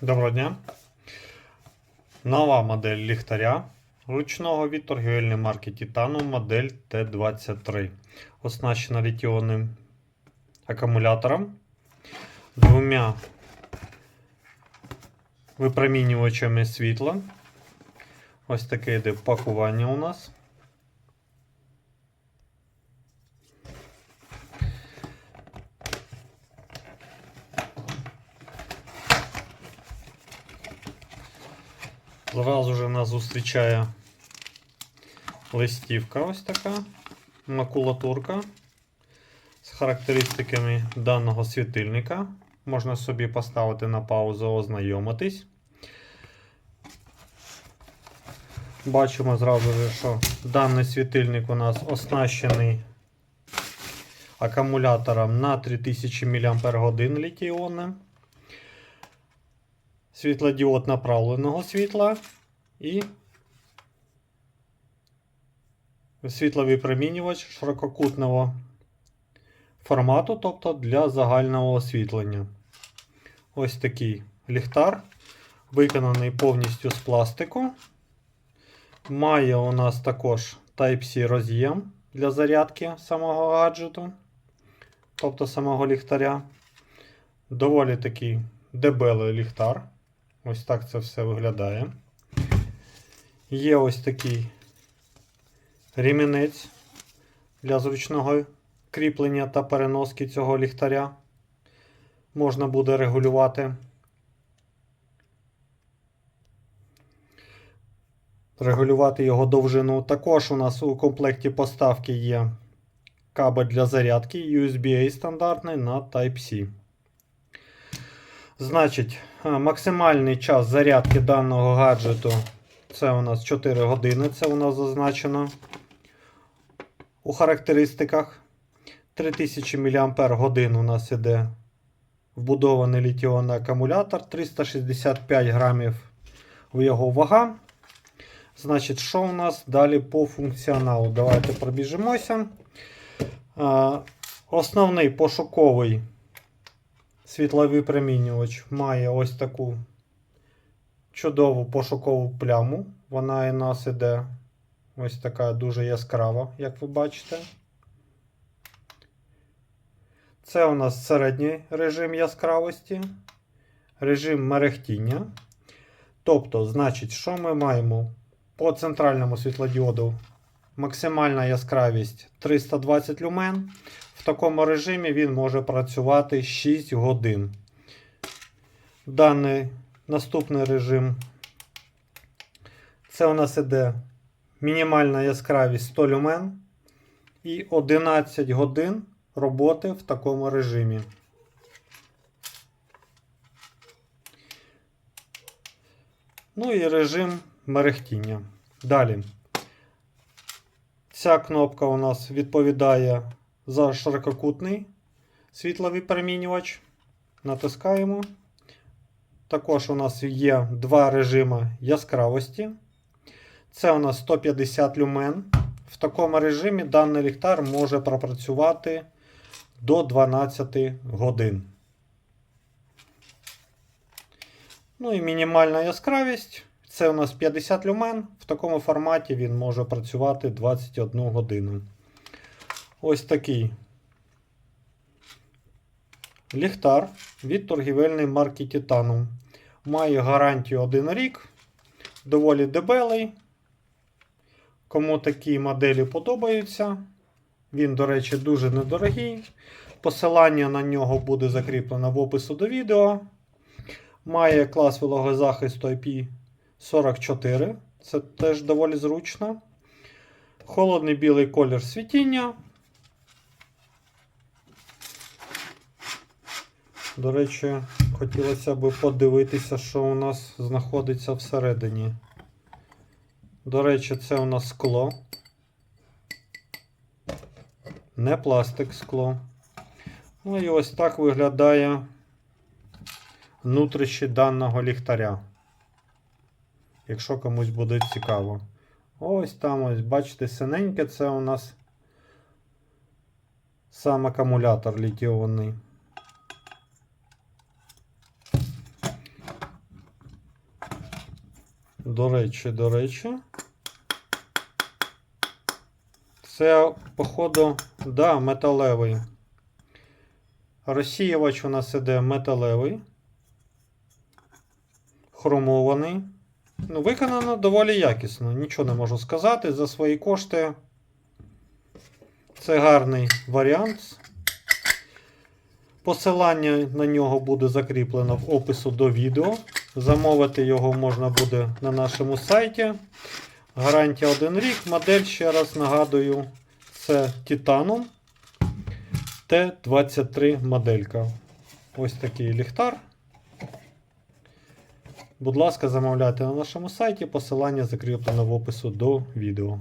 Доброго дня. Нова модель ліхтаря ручного від торгівельної марки Titanum модель T23. Оснащена літіонним акумулятором, двома випромінювачами світла. Ось таке йде пакування у нас. Зразу же нас зустрічає листівка ось така, макулатурка з характеристиками даного світильника. Можна собі поставити на паузу, ознайомитись. Бачимо зразу що даний світильник у нас оснащений акумулятором на 3000 мАч літіонним світлодіод направленого світла і світловипромінювач ширококутного формату, тобто для загального освітлення. Ось такий ліхтар, виконаний повністю з пластику. Має у нас також Type-C роз'єм для зарядки самого гаджету, тобто самого ліхтаря. Доволі такий дебелий ліхтар. Ось так це все виглядає. Є ось такий ремінець для зручного кріплення та переноски цього ліхтаря. Можна буде регулювати. Регулювати його довжину. Також у нас у комплекті поставки є кабель для зарядки USB-A стандартний на Type-C. Значить, е, максимальний час зарядки даного гаджету це у нас 4 години, це у нас зазначено у характеристиках. 3000 мАч у нас іде вбудований літіонний акумулятор, 365 грамів в його вага. Значить, що у нас далі по функціоналу? Давайте пробіжимося. Е, Основний пошуковий світловипромінювач має ось таку чудову пошукову пляму. Вона і нас іде ось така дуже яскрава, як ви бачите. Це у нас середній режим яскравості, режим мерехтіння. Тобто, значить, що ми маємо по центральному світлодіоду? Максимальна яскравість 320 люмен. В такому режимі він може працювати 6 годин. Даний наступний режим. Це у нас іде мінімальна яскравість 100 люмен і 11 годин роботи в такому режимі. Ну і режим мерехтіння. Далі. Ця кнопка у нас відповідає за ширококутний світловипромінювач. Натискаємо. Також у нас є два режими яскравості. Це у нас 150 люмен. В такому режимі даний ліхтар може пропрацювати до 12 годин. Ну і мінімальна яскравість. Це у нас 50 люмен. В такому форматі він може працювати 21 годину. Ось такий ліхтар від торгівельної марки Titanum. Має гарантію 1 рік. Доволі дебелий. Кому такі моделі подобаються. Він, до речі, дуже недорогий. Посилання на нього буде закріплено в опису до відео. Має клас вологозахисту IP44. Це теж доволі зручно. Холодний білий колір світіння. До речі, хотілося б подивитися, що у нас знаходиться всередині. До речі, це у нас скло. Не пластик скло. Ну і ось так виглядає внутрішнє даного ліхтаря. Якщо комусь буде цікаво. Ось там, ось, бачите, синеньке, це у нас сам акумулятор літіонний. До речі, до речі. Це, походу, да, металевий. Розсіювач у нас іде металевий. Хромований. Ну, виконано доволі якісно. Нічого не можу сказати. За свої кошти. Це гарний варіант. Посилання на нього буде закріплено в опису до відео. Замовити його можна буде на нашому сайті. Гарантія 1 рік. Модель, ще раз нагадую, це Titanium T23 моделька. Ось такий ліхтар. Будь ласка, замовляйте на нашому сайті. Посилання закріплено в опису до відео.